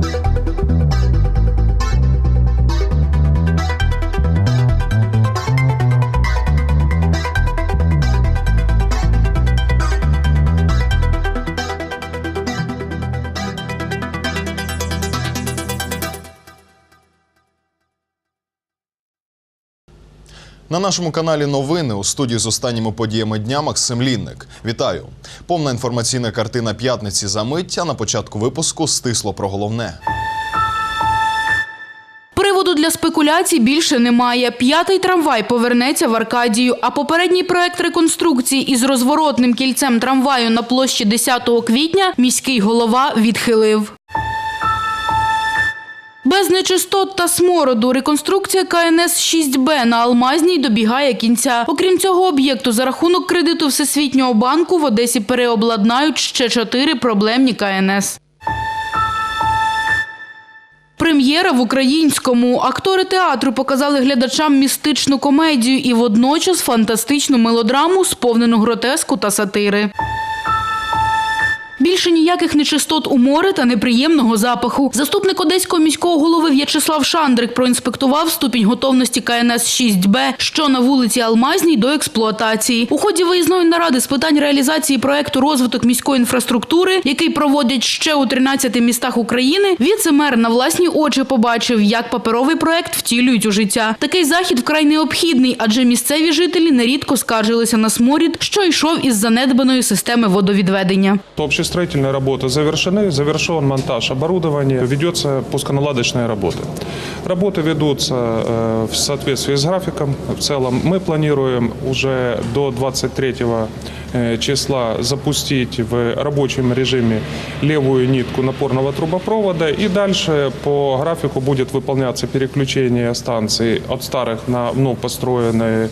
thank you На нашому каналі новини у студії з останніми подіями дня Максим Лінник. Вітаю! Повна інформаційна картина п'ятниці за мить, а на початку випуску стисло про головне. Приводу для спекуляцій більше немає. П'ятий трамвай повернеться в Аркадію, а попередній проект реконструкції із розворотним кільцем трамваю на площі 10 квітня міський голова відхилив. Без нечистот та смороду реконструкція КНС 6Б на Алмазній добігає кінця. Окрім цього об'єкту, за рахунок кредиту Всесвітнього банку в Одесі переобладнають ще чотири проблемні КНС. Прем'єра в українському. Актори театру показали глядачам містичну комедію і водночас фантастичну мелодраму, сповнену гротеску та сатири. Більше ніяких нечистот у море та неприємного запаху. Заступник одеського міського голови В'ячеслав Шандрик проінспектував ступінь готовності КНС 6Б, що на вулиці Алмазній до експлуатації. У ході виїзної наради з питань реалізації проекту розвиток міської інфраструктури, який проводять ще у 13 містах України, віце-мер на власні очі побачив, як паперовий проект втілюють у життя. Такий захід вкрай необхідний, адже місцеві жителі нерідко скаржилися на сморід, що йшов із занедбаної системи водовідведення Общестроительные работы завершены, завершен монтаж оборудования, ведется пусконаладочная работа. Работы ведутся э, в соответствии с графиком. В целом мы планируем уже до 23 э, числа запустить в рабочем режиме левую нитку напорного трубопровода и дальше по графику будет выполняться переключение станций от старых на вновь построенные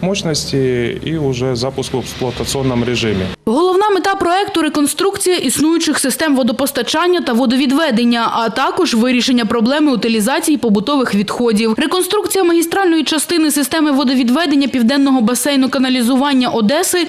мощности и уже запуск в эксплуатационном режиме. Головна мета проекту реконструкція існуючих систем водопостачання та водовідведення, а також вирішення проблеми утилізації побутових відходів. Реконструкція магістральної частини системи водовідведення південного басейну каналізування Одеси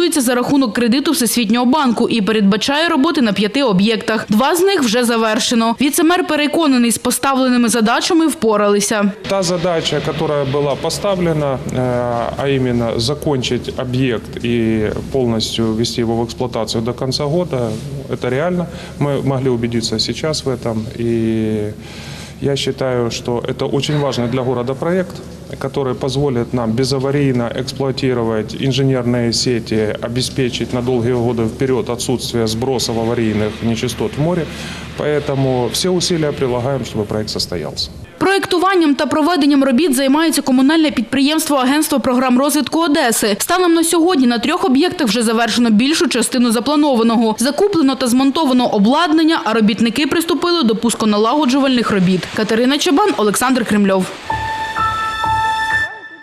фінансується за рахунок кредиту Всесвітнього банку і передбачає роботи на п'яти об'єктах. Два з них вже завершено. Віцемер переконаний, з поставленими задачами впоралися. Та задача, которая была поставлена, э, а именно закончить объект и полностью ввести его в эксплуатацию до конца года, это реально. Мы могли убедиться сейчас в этом. И я считаю, что это очень важный для города проект, который позволит нам безаварийно эксплуатировать инженерные сети, обеспечить на долгие годы вперед отсутствие сбросов аварийных нечистот в море. Поэтому все усилия прилагаем, чтобы проект состоялся. Проєктуванням та проведенням робіт займається комунальне підприємство Агентство програм розвитку Одеси. Станом на сьогодні на трьох об'єктах вже завершено більшу частину запланованого. Закуплено та змонтовано обладнання, а робітники приступили до пусконалагоджувальних робіт. Катерина Чабан, Олександр Кремльов.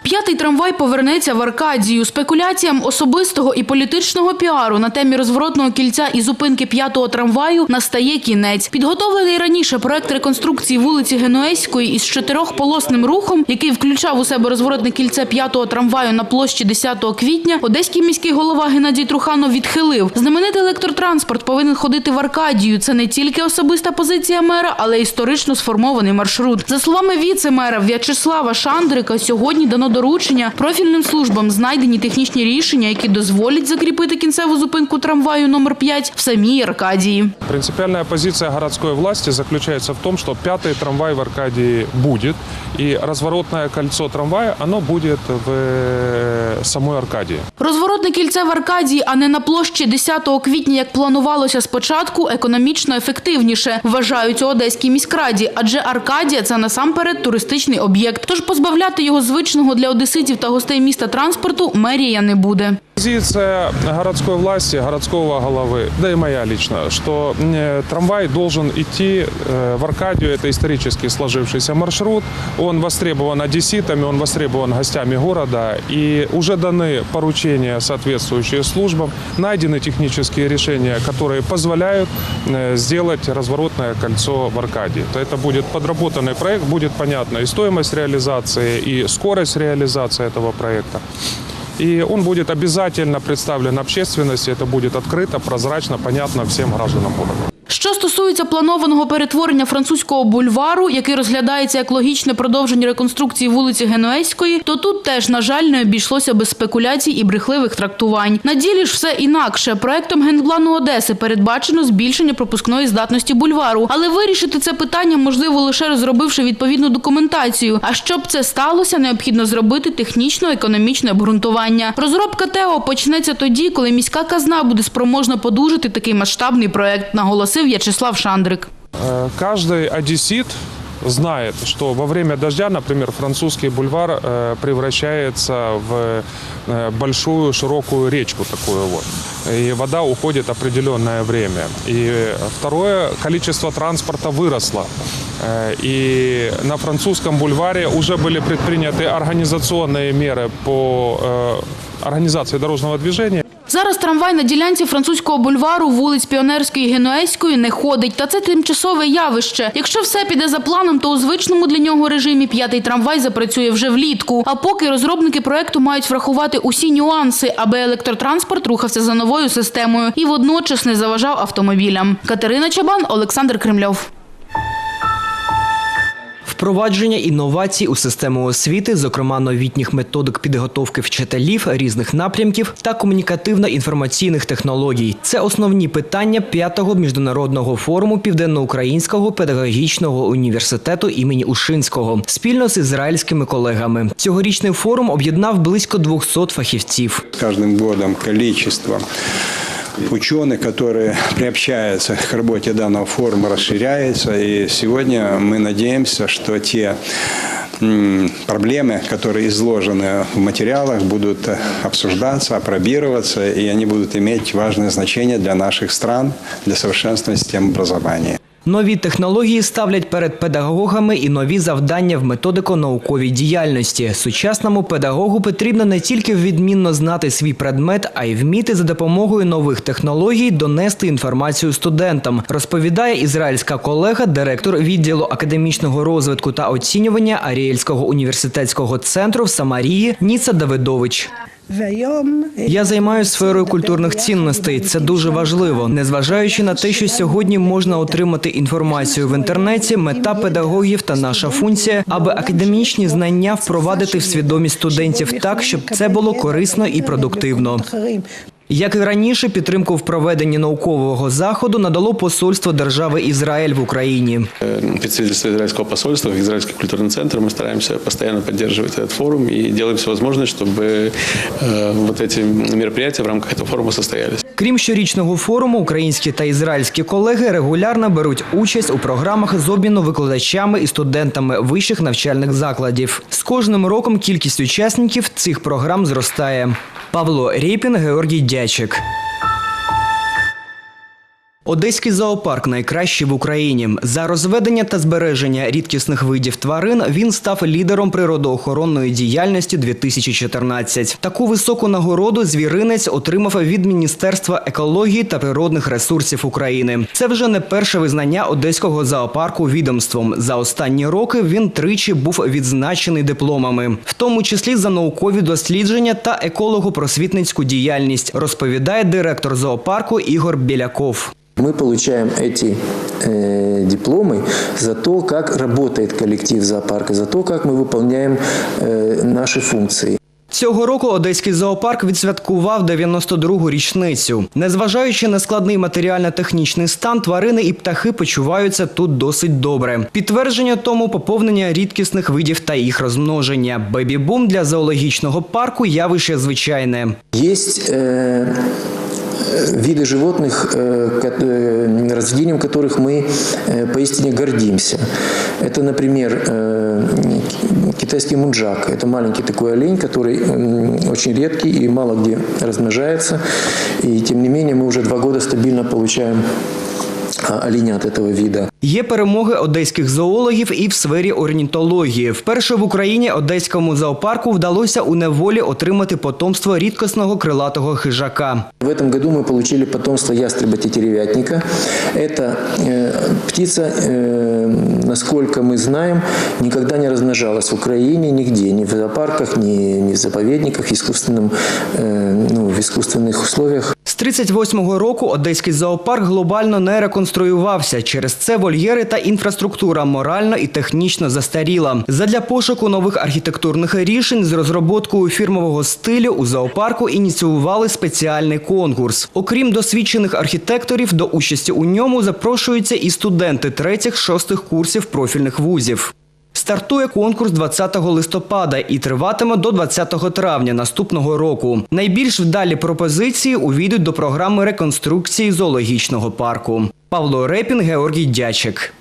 П'ятий трамвай повернеться в Аркадію. Спекуляціям особистого і політичного піару на темі розворотного кільця і зупинки п'ятого трамваю настає кінець. Підготовлений раніше проект реконструкції вулиці Генуезької із чотирьохполосним рухом, який включав у себе розворотне кільце п'ятого трамваю на площі 10 квітня, одеський міський голова Геннадій Труханов відхилив. Знаменитий електротранспорт повинен ходити в Аркадію. Це не тільки особиста позиція мера, але й історично сформований маршрут. За словами віце-мера В'ячеслава Шандрика, сьогодні дано доручення профільним службам знайдені технічні рішення, які дозволять закріпити кінцеву зупинку трамваю номер 5 в самій Аркадії. Принципиальная позиция городской власти заключается в том, что пятый трамвай в Аркадии будет, и разворотное кольцо трамвая, оно будет в э, самой Аркадии. Розворотне кільце в Аркадії, а не на площі 10 квітня, як планувалося спочатку, економічно ефективніше, вважають у Одеській міськраді, адже Аркадія – це насамперед туристичний об'єкт. Тож позбавляти його звичного для одеситів та гостей міста транспорту мерія не буде. Позиция городской власти, городского головы, да и моя лично, что трамвай должен идти в Аркадию. Это исторически сложившийся маршрут. Он востребован одесситами, он востребован гостями города. И уже даны поручения соответствующие службам. Найдены технические решения, которые позволяют э, сделать разворотное кольцо в Аркадии. То Это будет подработанный проект, будет понятна и стоимость реализации, и скорость реализации этого проекта. И он будет обязательно представлен общественности. Это будет открыто, прозрачно, понятно всем гражданам города. Що стосується планованого перетворення французького бульвару, який розглядається як логічне продовження реконструкції вулиці Генуезької, то тут теж, на жаль, не обійшлося без спекуляцій і брехливих трактувань. На ділі ж все інакше. Проектом генплану Одеси передбачено збільшення пропускної здатності бульвару, але вирішити це питання можливо лише розробивши відповідну документацію. А щоб це сталося, необхідно зробити технічно-економічне обґрунтування. Розробка ТЕО почнеться тоді, коли міська казна буде спроможна подужити такий масштабний проект, наголосив В'ячеслав Шандрик. Э, Каждый одессит знает, что во время дождя, например, французский бульвар э, превращается в э, большую широкую речку такую вот. И вода уходит определенное время. И второе, количество транспорта выросло. И на французском бульваре уже были предприняты организационные меры по организации дорожного движения. Зараз трамвай на ділянці французького бульвару вулиць Піонерської і Генуезької не ходить, та це тимчасове явище. Якщо все піде за планом, то у звичному для нього режимі п'ятий трамвай запрацює вже влітку. А поки розробники проекту мають врахувати усі нюанси, аби електротранспорт рухався за новою системою і водночас не заважав автомобілям. Катерина Чабан, Олександр Кремльов. Впровадження інновацій у систему освіти, зокрема новітніх методик підготовки вчителів різних напрямків та комунікативно-інформаційних технологій це основні питання п'ятого міжнародного форуму Південноукраїнського педагогічного університету імені Ушинського спільно з ізраїльськими колегами. Цьогорічний форум об'єднав близько 200 фахівців. С каждым годом количество ученых, которые приобщаются к работе данного форума, расширяется. И сегодня мы надеемся, что те м, проблемы, которые изложены в материалах, будут э, обсуждаться, опробироваться, и они будут иметь важное значение для наших стран, для совершенствования систем образования. Нові технології ставлять перед педагогами і нові завдання в методико-науковій діяльності. Сучасному педагогу потрібно не тільки відмінно знати свій предмет, а й вміти за допомогою нових технологій донести інформацію студентам, розповідає ізраїльська колега, директор відділу академічного розвитку та оцінювання Аріельського університетського центру в Самарії Ніца Давидович. Я займаюся сферою культурних цінностей. Це дуже важливо. Незважаючи на те, що сьогодні можна отримати інформацію в інтернеті, мета педагогів та наша функція, аби академічні знання впровадити в свідомість студентів так, щоб це було корисно і продуктивно. Як і раніше, підтримку в проведенні наукового заходу надало посольство держави Ізраїль в Україні. Э, представительство израильского посольства, как израильский культурный центр, мы стараемся постоянно поддерживать этот форум и делаем все возможное, чтобы э, вот эти мероприятия в рамках этого форума состоялись. Крім щорічного форуму, українські та ізраїльські колеги регулярно беруть участь у програмах з обміну викладачами і студентами вищих навчальних закладів. З кожним роком кількість учасників цих програм зростає. Павло Рєпін, Георгій Дячик. Одеський зоопарк найкращий в Україні. За розведення та збереження рідкісних видів тварин він став лідером природоохоронної діяльності 2014. Таку високу нагороду звіринець отримав від Міністерства екології та природних ресурсів України. Це вже не перше визнання одеського зоопарку відомством. За останні роки він тричі був відзначений дипломами, в тому числі за наукові дослідження та еколого-просвітницьку діяльність, розповідає директор зоопарку Ігор Біляков. Мы получаем эти э, дипломы за то, как работает коллектив зоопарка, за то, как мы выполняем э, наши функции. Цього року одеський зоопарк відсвяткував 92-гу річницю. Незважаючи на складний матеріально-технічний стан, тварини і птахи почуваються тут досить добре. Підтвердження тому поповнення рідкісних видів та їх розмноження. Бебі-бум для зоологічного парку явище звичайне. Есть э, виды животных, э, ко- э, разведением которых мы э, поистине гордимся. Это, например, э, ки- китайский мунджак. Это маленький такой олень, который м, очень редкий и мало где размножается. И тем не менее мы уже два года стабильно получаем а, оленят этого вида. Є перемоги одеських зоологів і в сфері орнітології. Вперше в Україні одеському зоопарку вдалося у неволі отримати потомство рідкісного крилатого хижака. В этом году мы получили потомство ястреба тетеревятника. Это э, птица, э, насколько мы знаем, никогда не размножалась в Украине нигде, ни в зоопарках, ни, ни в заповедниках, в, искусственном, э, ну, в искусственных условиях. З З 38-го року одеський зоопарк глобально не реконструювався. Через це вольєри та інфраструктура морально і технічно застаріла. Задля пошуку нових архітектурних рішень з розроботкою фірмового стилю у зоопарку ініціювали спеціальний конкурс. Окрім досвідчених архітекторів, до участі у ньому запрошуються і студенти третіх-шостих курсів профільних вузів. Стартує конкурс 20 листопада і триватиме до 20 травня наступного року. Найбільш вдалі пропозиції увійдуть до програми реконструкції зоологічного парку. Павло Репін, Георгій Дячик.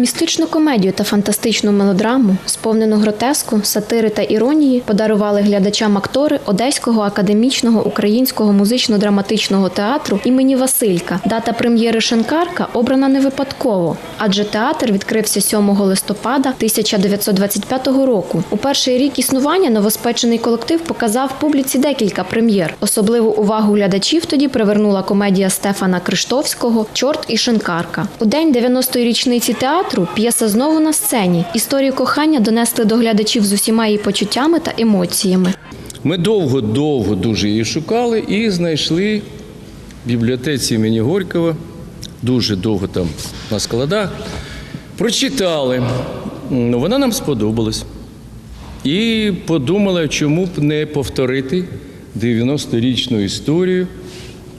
Містичну комедію та фантастичну мелодраму, сповнену гротеску, сатири та іронії, подарували глядачам актори Одеського академічного українського музично-драматичного театру імені Василька. Дата прем'єри Шенкарка обрана не випадково, адже театр відкрився 7 листопада 1925 року. У перший рік існування новоспечений колектив показав публіці декілька прем'єр. Особливу увагу глядачів тоді привернула комедія Стефана Криштовського Чорт і Шинкарка. У день 90-ї річниці театру п'єса знову на сцені. Історію кохання донесли до глядачів з усіма її почуттями та емоціями. Ми довго-довго дуже її шукали і знайшли в бібліотеці імені Горького, дуже довго там на складах. Прочитали. Ну, вона нам сподобалась. І подумали, чому б не повторити 90-річну історію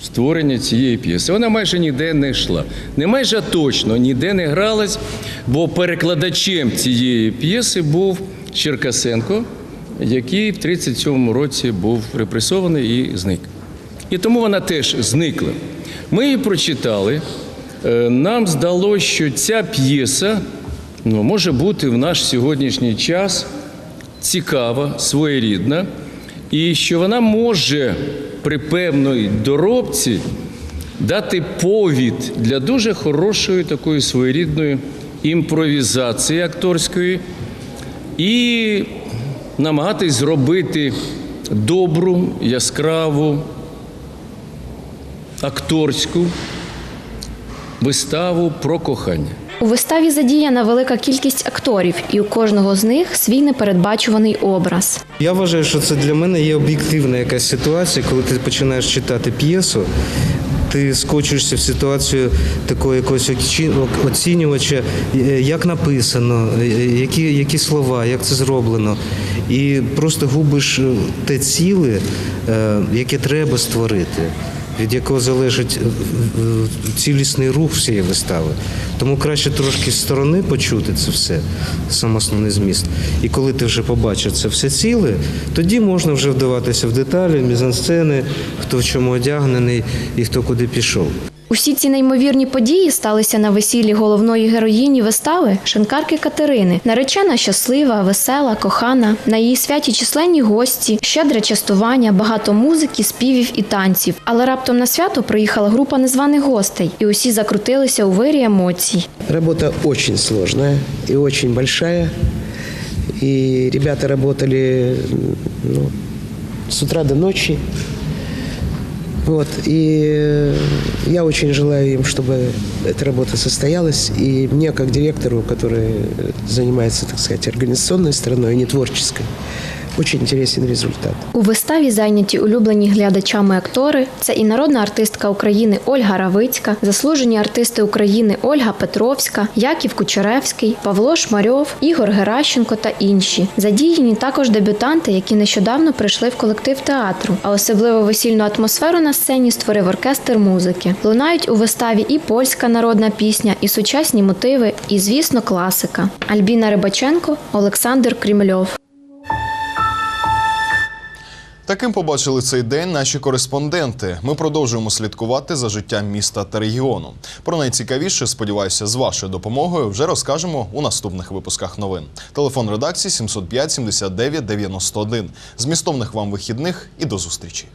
створення цієї п'єси. Вона майже ніде не йшла. Не майже точно ніде не гралась, бо перекладачем цієї п'єси був Черкасенко, який в 37-му році був репресований і зник. І тому вона теж зникла. Ми її прочитали. Е, Нам здалося, що ця п'єса ну, може бути в наш сьогоднішній час цікава, своєрідна, і що вона може при певної доробці дати повід для дуже хорошої такої своєрідної імпровізації акторської і намагатись зробити добру, яскраву, акторську виставу про кохання. У виставі задіяна велика кількість акторів, і у кожного з них свій непередбачуваний образ. Я вважаю, що це для мене є об'єктивна якась ситуація, коли ти починаєш читати п'єсу. Ти скочуєшся в ситуацію такого якогось оцінювача, як написано, які, які слова, як це зроблено. І просто губиш е, те ціле, е, яке треба створити, від якого залежить е, е, цілісний рух всієї вистави. Тому краще трошки з сторони почути це все, сам основний зміст. І коли ти вже побачив це все ціле, тоді можна вже вдаватися в деталі, в мізансцени, хто в чому одягнений і хто куди пішов. Усі ці неймовірні події сталися на весіллі головної героїні вистави Шинкарки Катерини. Наречена щаслива, весела, кохана. На її святі численні гості, щедре частування, багато музики, співів і танців. Але раптом на свято приїхала група незваних гостей, і усі закрутилися у вирі емоцій. Работа очень сложная и очень большая. И ребята работали ну, с утра до ночи. Вот. И э, я очень желаю им, чтобы эта работа состоялась. И мне, как директору, который занимается, так сказать, организационной стороной, а не творческой, очень интересен результат. У виставі зайняті улюблені глядачами актори. Це і народна артистка України Ольга Равицька, заслужені артисти України Ольга Петровська, Яків Кучеревський, Павло Шмарьов, Ігор Геращенко та інші. Задіяні також дебютанти, які нещодавно прийшли в колектив театру. А особливо весільну атмосферу на сцені створив оркестр музики. Лунають у виставі і польська народна пісня, і сучасні мотиви, і, звісно, класика. Альбіна Рибаченко, Олександр Крімльов. Таким побачили цей день наші кореспонденти. Ми продовжуємо слідкувати за життям міста та регіону. Про найцікавіше, сподіваюся, з вашою допомогою вже розкажемо у наступних випусках новин. Телефон редакції 705 79 91. Змістовних вам вихідних і до зустрічі.